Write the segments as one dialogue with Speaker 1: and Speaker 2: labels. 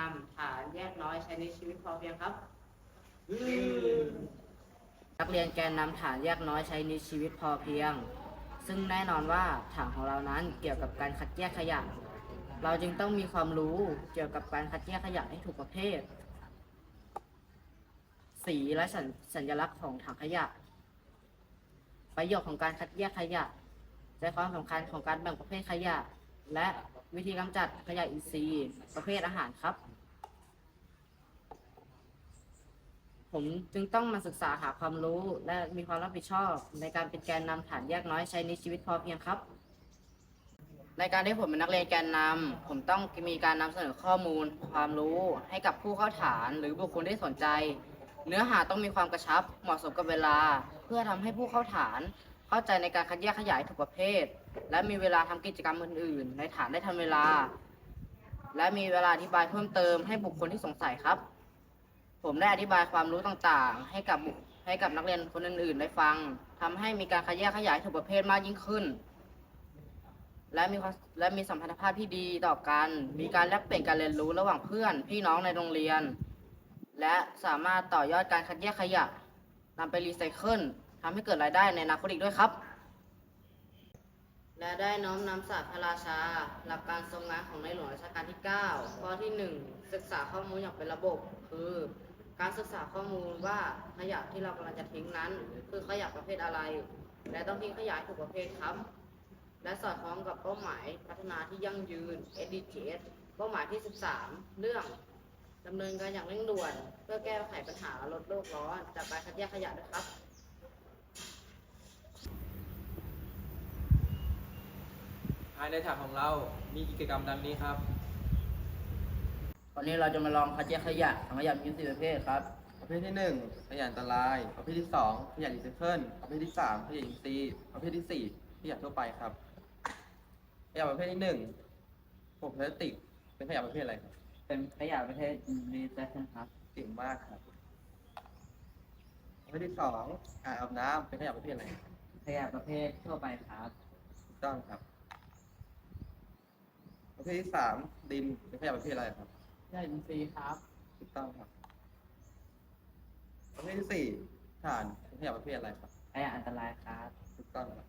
Speaker 1: นำ
Speaker 2: ฐานแยกน้อยใช้ในชีวิตพอเพียงครับ นักเรียนแกนนำฐานแยกน้อยใช้ในชีวิตพอเพียง ซึ่งแน่นอนว่าฐานของเรานั้นเกี่ยวกับการคัดแยกขยะ เราจึงต้องมีความรู้เกี่ยวกับการคัดแยกขยะให้ถูกประเภท สีและสัญสัญลักษณ์ของถังขยะ ประโยชน์ของการคัดแยกขยะใจความสำคัญของการแบ่งประเภทขยะ และวิธีกำจัดขยะอินทรีย์ประเภทอาหารครับ ผมจึงต้องมาศึกษาหาความรู้และมีความรับผิดชอบ ในการเป็นแกนนำฐานแยกน้อยใช้ในชีวิตพอเพียงครับ ในการที่ผมเป็นนักเรียนแกนนำผมต้องมีการนำเสนอข้อมูล ความรู้ให้กับผู้เข้าฐานหรือบุคคลที่สนใจ เนื้อหาต้องมีความกระชับเหมาะสมกับเวลา เพื่อทำให้ผู้เข้าฐาน เข้าใจในการคัดแยกขยะให้ถูกประเภท และมีเวลาทำกิจกรรมอื่นๆ ในฐานได้ทันเวลา และมีเวลาอธิบายเพิ่มเติมให้บุคคลที่สงสัยครับ ผมได้อธิบายความรู้ต่างๆ ให้กับให้กับนักเรียนคนอื่นๆได้ฟังทำให้มีการคัดแยกขยะให้ถูกประเภทมากยิ่งขึ้น และมีและมีสัมพันธภาพที่ดีต่อกัน มีการแลกเปลี่ยนการเรียนรู้ระหว่างเพื่อนพี่น้องในโรงเรียน และสามารถต่อยอดการคัดแยกขยะนำไปรีไซเคิลทำให้เกิดรายได้ในอนาคตอีกด้วยครับ และได้น้อมนำศาสตร์พระราชา หลักการทรงงานของในหลวงรัชกาลที่ 9 ข้อที่ 1 ศึกษาข้อมูลอย่างเป็นระบบคือ การศึกษาข้อมูลว่าขยะที่เรากำลังจะทิ้งนั้น คือขยะประเภทอะไร และต้องทิ้งขยะถูกประเภทครับ และสอดคล้องกับเป้าหมายพัฒนาที่ยั่งยืน SDGs เป้าหมายที่ 13 เรื่องดำเนินการอย่างเร่งด่วน เพื่อแก้ไขปัญหาลดโลกร้อนจากการคัดแยกขยะด้วยครับ
Speaker 1: ภายในฐานของเรามีกิจกรรมดังนี้ครับ
Speaker 2: วันนี้เราจะมาลองคัดแยกขยะถังขยะมีสี่ประเภทครับ
Speaker 1: ประเภทที่หนึ่งขยะอันตราย ประเภทที่สองขยะรีไซเคิลประเภทที่สามขยะอินทรีย์ประเภทที่สี่ขยะทั่วไปครับขยะประเภทที่หนึ่งพวกพลาสติก เป็นขยะประเภทอะไรครับ
Speaker 2: เป็นขยะประเภทรีไซเคิลครับ
Speaker 1: เก่งมากครับ ประเภทที่สองอ่างอาบน้ำเป็นขยะประเภทอะไร
Speaker 2: ขยะประเภททั่วไปครับ
Speaker 1: ถูกต้องครับ ประเภทที่สามดินเป็นขยะประเภทอะไรครับ
Speaker 2: ข ยะอินทรีย์ครับ
Speaker 1: ถูกต้องครับประเภทที่สี่ถ่านเป็นขยะประเภทอะไรครับ
Speaker 2: ขยะอันตรายครับ
Speaker 1: ถูกต้องครับ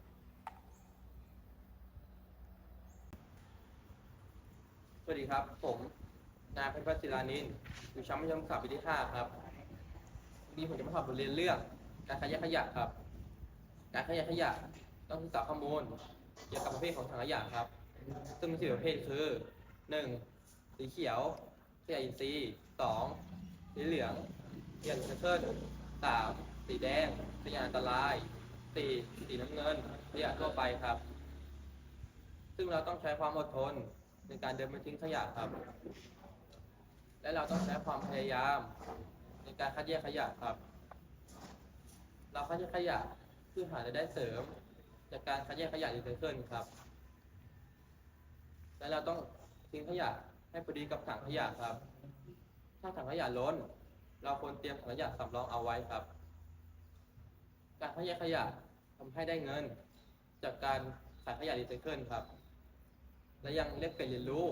Speaker 1: สวัสดีครับ ผมนายเพชรพัชรานินอยู่ชั้นมัธยมศึกษาปีที่ห้าครับวันนี้ผมจะมาสอบบทเรียนเรื่องการคัดแยกขยะครับ การคัดแยกขยะต้องศึกษาข้อมูลเกี่ยวกับประเภทของถังขยะครับ ซึ่งมีสี่ประเภทคือหนึ่งสีเขียวข ยอินทรีย์สองสีเหลืองขยะรีไซเคิลสามสีแดงขยะอันตรายสี่สีน้ำเงินขยะทั่วไปครับ ซึ่งเราต้องใช้ความอดทนในการเดินไปทิ้งขยะครับ และเราต้องใช้ความพยายาม ในการคัดแยกขยะครับ เราคัดแยกขยะเพื่อหารายได้เสริม จากการคัดแยกขยะรีไซเคิลครับ และเราต้องทิ้งขยะ ให้พอดีกับถังขยะครับ ถ้าถังขยะล้น เราควรเตรียมถังขยะสำรองเอาไว้ครับ การคัดแยกขยะทำให้ได้เงิน จากการขายขยะรีไซเคิลครับ และยังเรียกเปลี่ยนเรียนรู้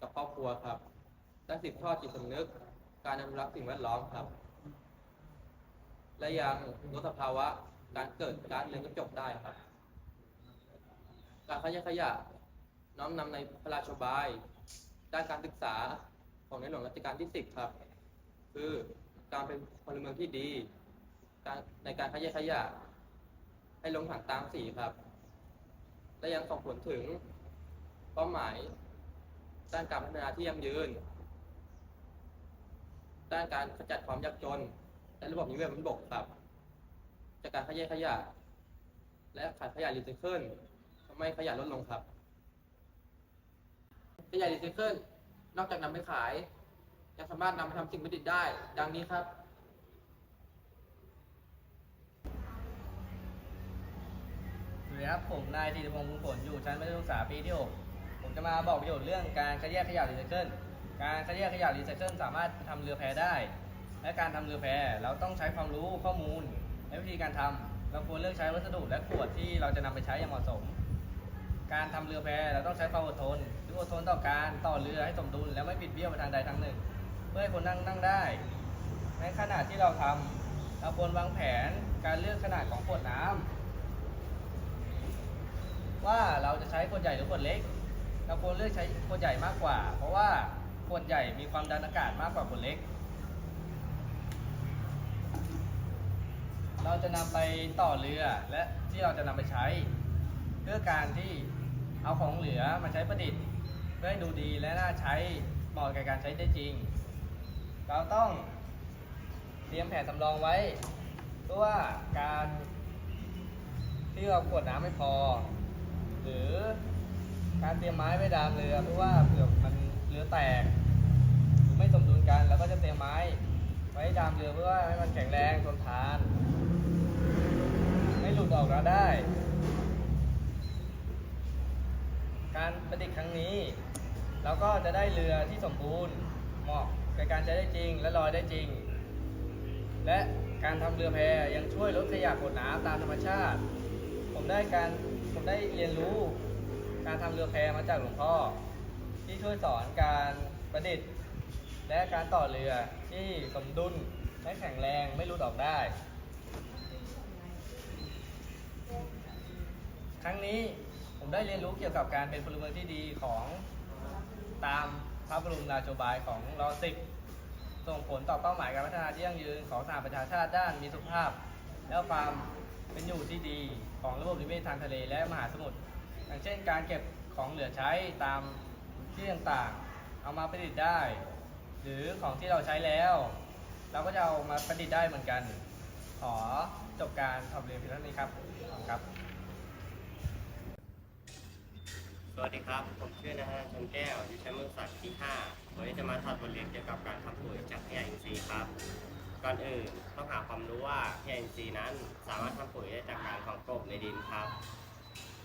Speaker 1: กับครอบครัวครับและสืบทอดจิตสำนึก การอนุรักษ์สิ่งแวดล้อมครับ และยังลดสภาวะการเกิดการเรือนกระจกได้ครับ การคัดแยกขยะน้อมนำในพระราชบาย ด้านการศึกษาของในหลวงรัชกาลที่ 10 ครับ คือการเป็นพลเมืองที่ดีการในการคัดแยกขยะ ให้ลงถังตามสีครับ และยังส่งผลถึงเป้าหมาย ด้านการพัฒนาที่ยั่งยืน ด้านการขจัดความยากจน และระบบนิเวศบนบกครับ จากการคัดแยกขยะ และขายขยะรีไซเคิลทำให้ขยะลดลงครับ ขยะรีไซเคิลนอกจากนำไปขาย ยังสามารถนำไปทำสิ่งประดิษฐ์ได้ ดังนี้ครับ
Speaker 3: สวัสดีครับผมนายธีรพงศ์มุงผลอยู่ชั้นมัธยมศึกษาปีที่ 6 ผมจะมาบอกประโยชน์เรื่องการคัดแยกขยะรีไซเคิลการคัดแยกขยะรีไซเคิลสามารถทำเรือแพได้ และการทำเรือแพเราต้องใช้ความรู้ข้อมูล และวิธีการทำเราควรเลือกใช้วัสดุและขวดที่เราจะนำไปใช้อย่างเหมาะสม การทำเรือแพเราต้องใช้ความอดทน คืออดทนต่อการต่อเรือให้สมดุลแล้วไม่บิดเบี้ยวไปทางใดทางหนึ่ง เพื่อให้คนนั่งนั่งได้ ในขณะที่เราทำเราควรวางแผนการเลือกขนาดของขวดน้ำว่าเราจะใช้ขวดใหญ่หรือขวดเล็ก เราควรเลือกใช้ขวดใหญ่มากกว่า เพราะว่าขวดใหญ่มีความดันอากาศมากกว่าขวดเล็ก เราจะนำไปต่อเรือและที่เราจะนำไปใช้เพื่อการที่เอาของเหลือมาใช้ประดิษฐ์ เพื่อให้ดูดีและน่าใช้เหมาะกับการใช้ได้จริง เราต้องเตรียมแผนสำรองไว้เพื่อว่าการที่เราขวดน้ำไม่พอ หรือการเตรียมไม้ไว้ดามเรือเพื่อว่าเผื่อมันเรือแตกหรือไม่สมดุลกันเราก็จะเตรียมไม้ไว้ดามเรือเพื่อว่าให้มันแข็งแรงทนทาน ไม่หลุดออกแล้วได้ การประดิษฐ์ครั้งนี้ เราก็จะได้เรือที่สมบูรณ์เหมาะกับการใช้ได้จริง และลอยได้จริง และการทำเรือแพยังช่วยลดขยะขวดน้ำตามธรรมชาติ ผมได้การผมได้เรียนรู้ การทำเรือแพมาจากหลวงพ่อ ที่ช่วยสอนการประดิษฐ์ และการต่อเรือที่สมดุลและแข็งแรงไม่หลุดออกได้ ครั้งนี้ผมได้เรียนรู้เกี่ยวกับการเป็นพลเมืองที่ดีของ ตามพระบรมราโชบายของรอสิบส่งผลต่อเป้าหมายการพัฒนาที่ยั่งยืนของสหประชาชาติด้านมีสุขภาพ และความเป็นอยู่ที่ดีของระบบนิเวศทางทะเลและมหาสมุทรอย่างเช่น การเก็บของเหลือใช้ตามที่ต่างๆ เอามาประดิษฐ์ได้ หรือของที่เราใช้แล้ว เราก็จะเอามาประดิษฐ์ได้เหมือนกัน ขอจบการทำเรียนเพียงเท่านี้ครับครับ
Speaker 4: วัสดีครับ ผมชื่อนายธนชนแก้ว อยู่ชั้นมือศักดิ์ที่ 5 วันนี้จะมาสอนบทเรียนเกี่ยวกับการทำปุ๋ยจากขยะอินทรีย์ครับ ก่อนอื่นต้องหาความรู้ว่าขยะอินทรีย์นั้น สามารถทำปุ๋ยได้จากการฝังกบในดินครับ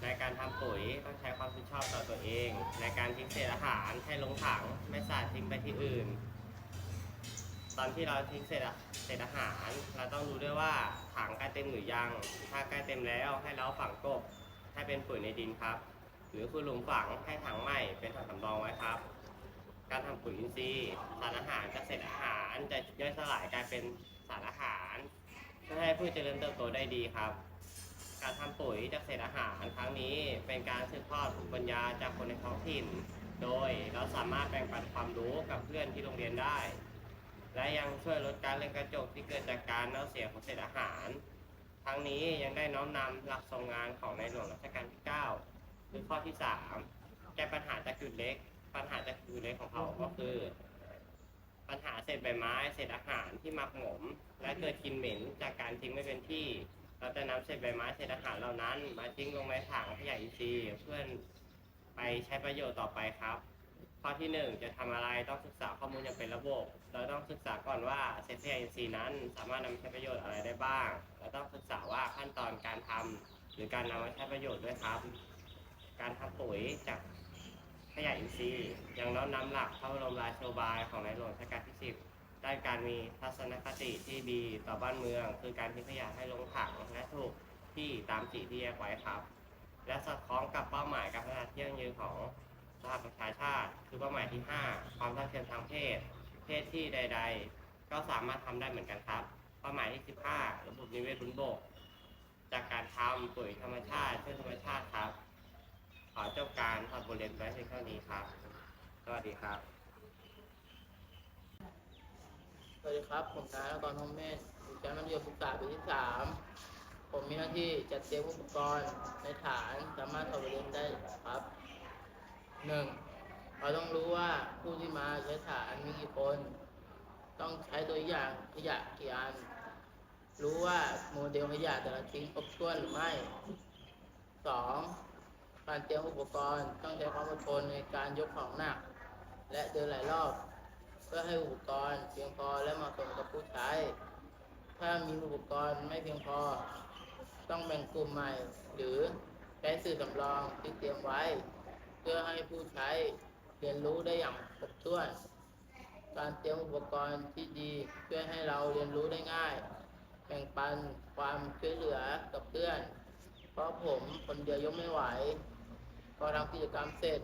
Speaker 4: ในการทำปุ๋ยต้องใช้ความรับผิดชอบต่อตัวเอง ในการทิ้งเศษอาหารให้ลงถัง ไม่สาดทิ้งไปที่อื่น ตอนที่เราทิ้งเศษอาเศษอาหาร เราต้องรู้ด้วยว่าถังใกล้เต็มหรือยัง ถ้าใกล้เต็มแล้วให้เราฝังกบให้เป็นปุ๋ยในดินครับ หรือคุณหลุมฝังให้ถังใหม่เป็นถังสำรองไว้ครับ การทำปุ๋ยอินทรีย์สารอาหารจากเศษอาหารจะย่อยสลายกลายเป็นสารอาหารเพื่อให้พืชเจริญเติบโตได้ดีครับ การทำปุ๋ยจากเศษอาหารครั้งนี้ เป็นการสืบทอดภูมิปัญญาจากคนในท้องถิ่น โดยเราสามารถแบ่งปันความรู้กับเพื่อนที่โรงเรียนได้ และยังช่วยลดการเรือนกระจกที่เกิดจากการเน่าเสียของเศษอาหารทั้งนี้ยังได้น้อมนำหลักทรงงานของในหลวงรัชกาลที่ 9 คือข้อที่3แก้ปัญหาจากจุดเล็ก ปัญหาจากจุดเล็กของเขาก็คือ ปัญหาเศษใบไม้ เศษอาหารที่หมักหมม และเกิดกลิ่นเหม็นจากการทิ้งไม่เป็นที่ เราจะนำเศษใบไม้เศษอาหารเหล่านั้น มาทิ้งลงในถังขยะอินทรีย์เพื่อไปใช้ประโยชน์ต่อไปครับ ข้อที่ 1 จะทำอะไรต้องศึกษาข้อมูลอย่างเป็นระบบ เราต้องศึกษาก่อนว่าเศษขยะอินทรีย์นั้น สามารถนำมาใช้ประโยชน์อะไรได้บ้าง เราต้องศึกษาว่าขั้นตอนการทำหรือการนำมาใช้ประโยชน์ด้วยครับ การทำปุ๋ยจากขยะอินทรีย์ยังน้อมนำหลักพระบรมราโชบายของในหลวงรัชกาลที่ 10 ด้านการมีทัศนคติที่ดีต่อบ้านเมือง คือการทิ้งขยะให้ลงถังและถูกที่ตามสีที่แยกไว้ครับ และสอดคล้องกับเป้าหมายการพัฒนาที่ยั่งยืนของสหประชาชาติ คือเป้าหมายที่ 5 ความเท่าเทียมทางเพศ เพศที่ใด ๆ ก็สามารถทำได้เหมือนกันครับ เป้าหมายที่ 15 ระบบนิเวศบนบก จากการทำปุ๋ยธรรมชาติเพื่อธรรมชาติครับ ขอจบการทำบทเรนไว้เพียงเท่านี้ครับ สวัสดีครับ
Speaker 5: สวัสดีครับ ผมนายนกรทองเมธอยู่ชั้นมัธยมศึกษาปีที่สามผมมีหน้าที่จัดเตรียมอุปกรณ์ในฐานสามารถสอบเรียนได้ครับหนึ่งเราต้องรู้ว่าผู้ที่มาใช้ฐานมีกี่คน ต้องใช้ตัวอย่างขยะกี่อัน รู้ว่าโมเดลขยะแต่ละชิ้นครบถ้วนหรือไม่สอง การเตรียมอุปกรณ์ต้องใช้ความอดทนในการยกของหนัก และเดินหลายรอบ เพื่อให้อุปกรณ์เพียงพอและเหมาะสมกับผู้ใช้ ถ้ามีอุปกรณ์ไม่เพียงพอ ต้องแบ่งกลุ่มใหม่ หรือใช้สื่อสำรองที่เตรียมไว้ เพื่อให้ผู้ใช้เรียนรู้ได้อย่างครบถ้วน การเตรียมอุปกรณ์ที่ดีช่วยให้เราเรียนรู้ได้ง่าย แบ่งปันความช่วยเหลือกับเพื่อน เพราะผมคนเดียวยกไม่ไหว อทำกิจกรรมเสร็จ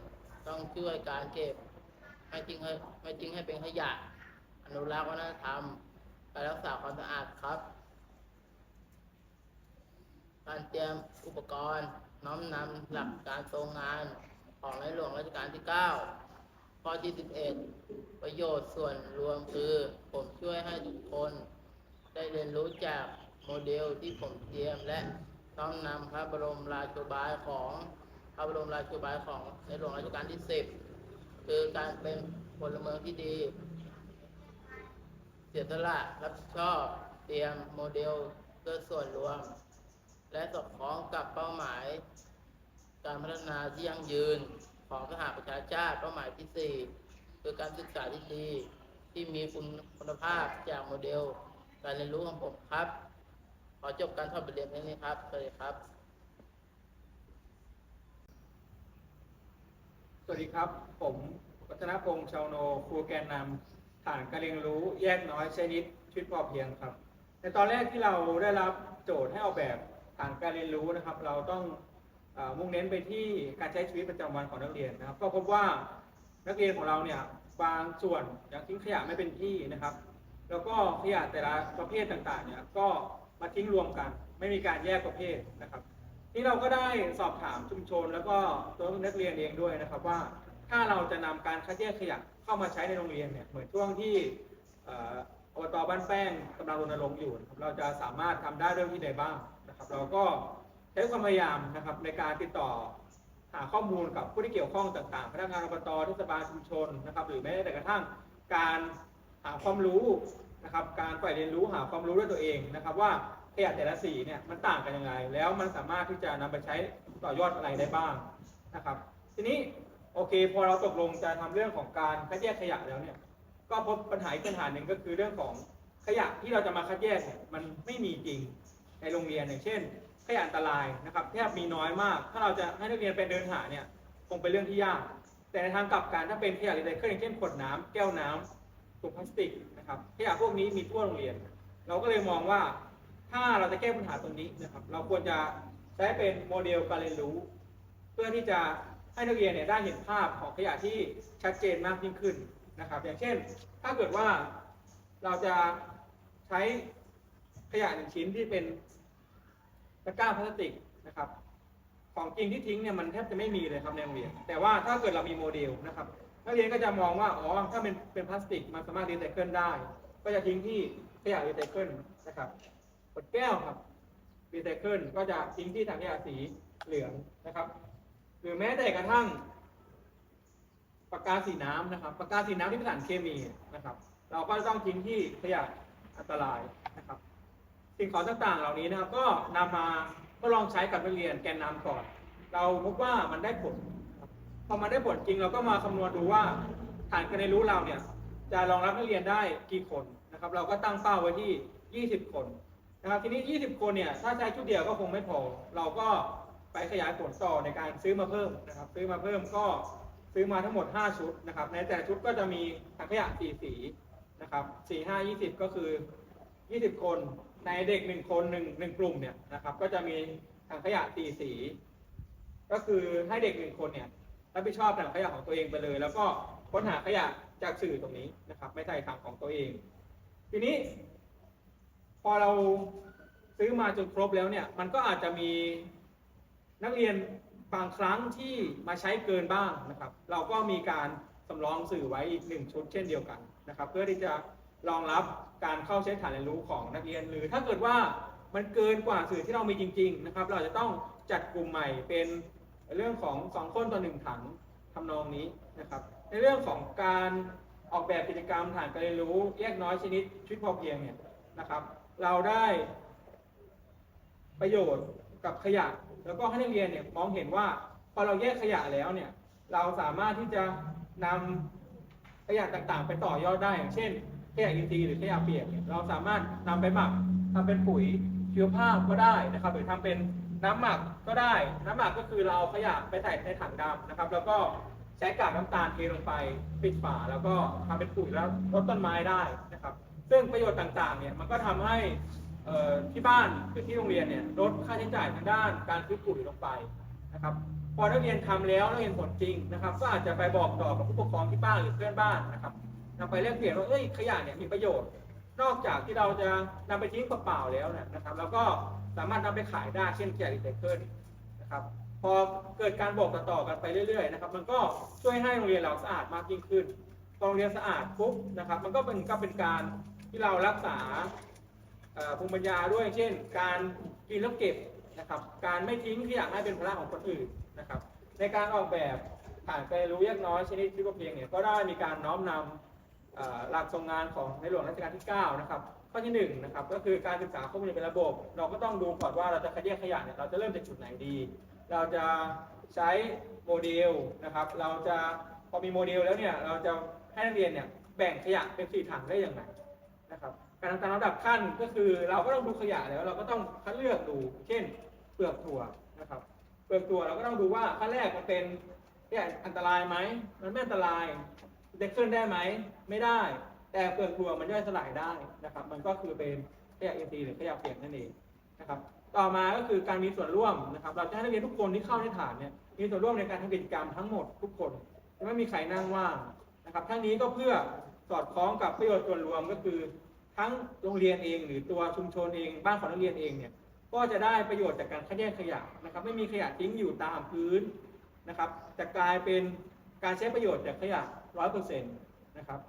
Speaker 5: ต้องช่วยการเก็บไม่ทิ้งให้ไม่ทิ้งให้เป็นขยะ อนุรักษ์วัฒนธรรมการรักษาความสะอาดครับ การเตรียมอุปกรณ์น้อมนำหลักการทรงงานของในหลวงรัชกาลที่ 9 ข้อที่ 11 ประโยชน์ส่วนรวมคือผมช่วยให้ทุกคน ได้เรียนรู้จากโมเดลที่ผมเตรียมและต้องนำพระบรมราชบายของ ระบรมราโชบายของในหลวงรัชกาลที่10คือการเป็นพลเมืองที่ดี เสียสละรับผิดชอบเตรียมโมเดลเพื่อส่วนรวม และสอดคล้องกับเป้าหมาย การพัฒนาที่ยั่งยืนของสหประชาชาติเป้าหมายที่ 4 คือการศึกษาที่ดี ที่มีคุณคุณภาพจากโมเดล การเรียนรู้ของผมครับ ขอจบการทอดบทเรียนนี้ครับสวัสดีครับ
Speaker 6: วัสดีครับ ผมวัฒนพงษ์ชาวโนครูแกนนำฐานการเรียนรู้แยกน้อยใช้นิดชีวิตพอเพียงครับ ในตอนแรกที่เราได้รับโจทย์ให้ออกแบบฐานการเรียนรู้นะครับ เราต้องอมุ่งเน้นไปที่การใช้ชีวิตประจำวันของนักเรียนนะครับ ก็พบว่านักเรียนของเราเนี่ยบางส่วนยังทิ้งขยะไม่เป็นที่นะครับ แล้วก็ขยะแต่ละประเภทต่างๆเนี่ยก็มาทิ้งรวมกัน ไม่มีการแยกประเภทนะครับ ที่เราก็ได้สอบถามชุมชน แล้วก็ตัวนักเรียนเองด้วยนะครับว่า ถ้าเราจะนำการคัดแยกขยะเข้ามาใช้ในโรงเรียนเนี่ยเหมือนช่วงที่อบตบ้านแป้งกำลังรณรงค์อยู่นะครับเราจะสามารถทำได้เรื่องที่ใดบ้างนะครับ เราก็ใช้ความพยายามนะครับในการติดต่อหาข้อมูลกับผู้ที่เกี่ยวข้องต่างๆ พนักงานอบตเทศบาลชุมชนนะครับ หรือแม้แต่กระทั่งการหาความรู้นะครับ การฝ่ายเรียนรู้หาความรู้ด้วยตัวเองนะครับว่า ขยะแต่ละสีเนี่ยมันต่างกันยังไง แล้วมันสามารถที่จะนำไปใช้ต่อยอดอะไรได้บ้างนะครับ ทีนี้โอเค พอเราตกลงจะทำเรื่องของการคัดแยกขยะแล้วเนี่ย ก็พบปัญหาอีกปัญหาหนึ่งก็คือเรื่องของขยะที่เราจะมาคัดแยกเนี่ยมันไม่มีจริงในโรงเรียนอย่างเช่น ขยะอันตรายนะครับแทบมีน้อยมาก ถ้าเราจะให้นักเรียนไปเดินหาเนี่ยคงเป็นเรื่องที่ยาก แต่ในทางกลับกันถ้าเป็นขยะรีไซเคิลอย่างเช่นขวดน้ำแก้วน้ำถุงพลาสติกนะครับขยะพวกนี้มีทั่วโรงเรียน เราก็เลยมองว่า ถ้าเราจะแก้ปัญหาตรงนี้นะครับ เราควรจะใช้เป็นโมเดลการเรียนรู้ เพื่อที่จะให้นักเรียนเนี่ยได้เห็นภาพของขยะที่ชัดเจนมากยิ่งขึ้นนะครับ อย่างเช่น ถ้าเกิดว่าเราจะใช้ขยะหนึ่งชิ้นที่เป็นตะกร้าพลาสติกนะครับ ของจริงที่ทิ้งเนี่ยมันแทบจะไม่มีเลยครับในโรงเรียน แต่ว่าถ้าเกิดเรามีโมเดลนะครับนักเรียนก็จะมองว่าอ๋อถ้าเป็นเป็นพลาสติกมันสามารถรีไซเคิลได้ ก็จะทิ้งที่ขยะรีไซเคิลนะครับ ดแก้วครับรีไซเคิลก็จะทิ้งที่ถังขยะสีเหลืองนะครับ หรือแม้แต่กระทั่งปากกาสีน้ำนะครับปากกาสีน้ำที่เป็นสารเคมีนะครับ เราก็ต้องทิ้งที่ขยะอันตรายนะครับ สิ่งของต่างๆเหล่านี้นะครับ ก็นำมาทดลองใช้กับนักเรียนแกนนำก่อน เราพบว่ามันได้ผลพอมันได้ผลจริงเราก็มาคำนวณดูว่าฐานการเรียนรู้เราเนี่ยจะรองรับนักเรียนได้กี่คนนะครับ เราก็ตั้งเป้าไว้ที่ 20 คน นะครับทีนี้ 20 คนเนี่ยถ้าใช้ชุดเดียวก็คงไม่พอ เราก็ไปขยายผลต่อในการซื้อมาเพิ่มนะครับ ซื้อมาเพิ่มก็ซื้อมาทั้งหมด 5 ชุดนะครับ ในแต่ละชุดก็จะมีถังขยะ4สีนะครับ4 5 20 ก็คือ 20 คนในเด็ก 1 คน1 1กลุ่มเนี่ยนะครับ ก็จะมีถังขยะ4สี ก็คือให้เด็กหนึ่งคนเนี่ยรับผิดชอบถังขยะของตัวเองไปเลย แล้วก็ค้นหาขยะจากสื่อตรงนี้นะครับ ไม่ใส่ถังของตัวเอง ทีนี้ พอเราซื้อมาจนครบแล้วเนี่ย มันก็อาจจะมีนักเรียนบางครั้งที่มาใช้เกินบ้างนะครับ เราก็มีการสำรองสื่อไว้อีกหนึ่งชุดเช่นเดียวกันนะครับ เพื่อที่จะรองรับการเข้าใช้ฐานเรียนรู้ของนักเรียน หรือถ้าเกิดว่ามันเกินกว่าสื่อที่เรามีจริง ๆ นะครับ เราจะต้องจัดกลุ่มใหม่เป็นเรื่องของสองคนต่อหนึ่งถังทำนองนี้นะครับ ในเรื่องของการออกแบบกิจกรรมฐานการเรียนรู้แยกน้อยชนิดชีวิตพอเพียงเนี่ยนะครับ เราได้ประโยชน์กับขยะ แล้วก็ให้นักเรียนเนี่ยมองเห็นว่าพอเราแยกขยะแล้วเนี่ย เราสามารถที่จะนำขยะต่างๆ ไปต่อยอดได้อย่างเช่นขยะอินทรีย์หรือขยะเปียกเนี่ยเราสามารถนำไปหมักทำเป็นปุ๋ยชีวภาพก็ได้นะครับ หรือทำเป็นน้ำหมักก็ได้ น้ำหมักก็คือเราเอาขยะไปใส่ในถังดำนะครับ แล้วก็ใช้กากน้ำตาลเทลงไปปิดฝาแล้วก็ทำเป็นปุ๋ยแล้วรดต้นไม้ได้ ซึ่งประโยชน์ต่างๆเนี่ยมันก็ทำให้ที่บ้านหรือที่โรงเรียนเนี่ยลดค่าใช้จ่ายทางด้านการซื้อปุ๋ยลงไปนะครับพอนักเรียนทำแล้วนักเรียนผลจริงนะครับ ก็อาจจะไปบอกต่อกับผู้ปกครองที่บ้านหรือเพื่อนบ้านนะครับนำไปแลกเปลี่ยนว่าเอ้ยขยะเนี่ยมีประโยชน์ นอกจากที่เราจะนำไปทิ้งเปล่าๆแล้วเนี่ยนะครับเราก็สามารถนำไปขายได้เช่นขยะรีไซเคิลนะครับพอเกิดการบอกต่อๆกันไปเรื่อยๆนะครับ มันก็ช่วยให้โรงเรียนเราสะอาดมากยิ่งขึ้นโรงเรียนสะอาดปุ๊บนะครับ มันก็เป็นก็เป็นการ ที่เรารักษาเอ่อภูมิปัญญาด้วยเช่น การกินแล้วเก็บนะครับการไม่ทิ้งขยะให้เป็นภาระของคนอื่นนะครับในการออกแบบผ่านไปรู้แยกน้อยชนิดที่ว่าเพียงเนี่ยก็ได้มีการน้อมนำหลักทรงงานของในหลวงรัชกาลที่ 9 นะครับข้อที่1นะครับก็คือการศึกษาข้อมูลเป็นระบบ เราก็ต้องดูก่อนว่าเราจะคัดแยกขยะเนี่ยเราจะเริ่มจากจุดไหนดี เราจะใช้โมเดลนะครับ เราจะพอมีโมเดลแล้วเนี่ยเราจะให้นักเรียนเนี่ยแบ่งขยะเป็นสี่ถังได้อย่างไร การทำตามลำดับขั้นก็คือ เราก็ต้องดูขยะแล้วเราก็ต้องคัดเลือกดู เช่น เปลือกถั่วนะครับเปลือกถั่วเราก็ต้องดูว่าขั้นแรกมันเป็นขยะอันตรายไหมมันไม่อันตรายเด็กขึ้นได้ไหมไม่ได้ แต่เปลือกถั่วมันย่อยสลายได้นะครับ มันก็คือเป็นขยะอินทรีย์หรือขยะเปียกนั่นเองนะครับต่อมาก็คือการมีส่วนร่วมนะครับ เราจะให้นักเรียนทุกคนที่เข้าในฐานเนี่ยมีส่วนร่วมในการทำกิจกรรมทั้งหมดทุกคนจะไม่มีใครนั่งว่างนะครับทั้งนี้ก็เพื่อสอดคล้องกับประโยชน์ส่วนรวมก็คือ ทั้งโรงเรียนเอง หรือตัวชุมชนเองบ้านของนักเรียนเองเนี่ยก็จะได้ประโยชน์จากการคัดแยกขยะนะครับ ไม่มีขยะทิ้งอยู่ตามพื้นนะครับ จะกลายเป็นการใช้ประโยชน์จากขยะร้อยเปอร์เซ็นต์นะครับ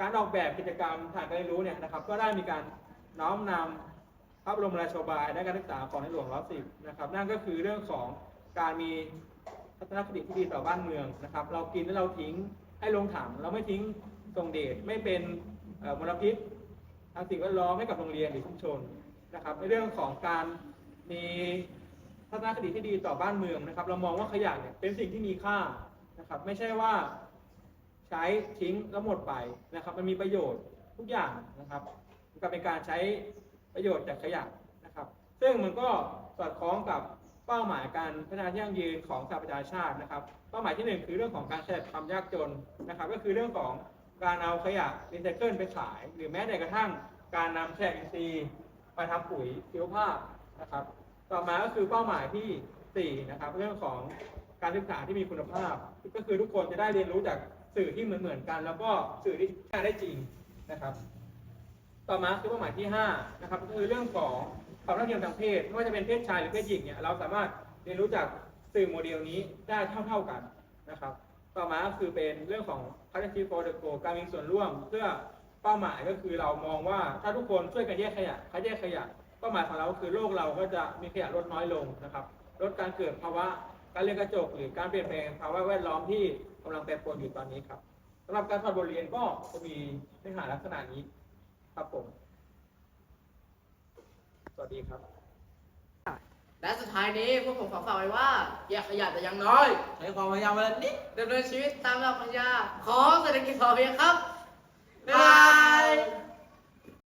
Speaker 6: การออกแบบกิจกรรมทางการเรียนรู้เนี่ยนะครับ ก็ได้มีการน้อมนำพระบรมราชบายและการศึกษาของในหลวงรัชกาลที่10นะครับ นั่นก็คือเรื่องของการมีทัศนคติที่ดีต่อบ้านเมืองนะครับ เรากินแล้วเราทิ้งให้ลงถังเราไม่ทิ้งตรงเดชไม่เป็นมลพิษ ทางสิ่งแวดล้อมให้กับโรงเรียนหรือชุมชนนะครับ ในเรื่องของการมีทัศนคติที่ดีต่อบ้านเมืองนะครับ เรามองว่าขยะเนี่ยเป็นสิ่งที่มีค่านะครับ ไม่ใช่ว่าใช้ทิ้งแล้วหมดไปนะครับ มันมีประโยชน์ทุกอย่างนะครับก็เป็นการใช้ประโยชน์จากขยะนะครับ ซึ่งมันก็สอดคล้องกับเป้าหมายการพัฒนาที่ยั่งยืนของสหประชาชาตินะครับ เป้าหมายที่หนึ่งคือเรื่องของการแก้ความยากจนนะครับ ก็คือเรื่องของ การเอาขยะรีไซเคิลไปขาย หรือแม้แต่กระทั่งการนำแขกอินทรีย์มาทำปุ๋ยชีวภาพนะครับ ต่อมาก็คือเป้าหมายที่สี่นะครับเรื่องของการศึกษาที่มีคุณภาพ ก็คือทุกคนจะได้เรียนรู้จากสื่อที่เหมือนเหมือนๆกัน แล้วก็สื่อที่ใช้ได้จริงนะครับ ต่อมาคือเป้าหมายที่5นะครับก็คือเรื่องของความเท่าเทียมทางเพศไม่ว่าจะเป็นเพศชายหรือเพศหญิงเนี่ยเราสามารถเรียนรู้จากสื่อโมเดลนี้ได้เท่า ๆกันนะครับ ต่อมาก็คือเป็นเรื่องของ partnership for the goal การมีส่วนร่วม เพื่อเป้าหมายก็คือเรามองว่าถ้าทุกคนช่วยกันแยกขยะคัดแยกขยะเป้าหมายของเราคือโลกเราก็จะมีขยะลดน้อยลงนะครับ ลดการเกิดภาวะการเรือนกระจก หรือการเปลี่ยนแปลงภาวะแวดล้อมที่กำลังแปรปรวนอยู่ตอนนี้ครับสำหรับการถอดบทเรียนก็จะมีเนื้อหาลักษณะนี้ครับผม สวัสดีครับ
Speaker 5: และสุดท้ายนี้พวกผมขอฝากไว้ว่าแยกขยะแต่อยังน้อย
Speaker 3: ใช้ความพยายามวันละนิด
Speaker 5: ดำเนินชีวิตตามหลักปรัชญาของเศรษฐกิจพอเพียงครับบ๊ายบาย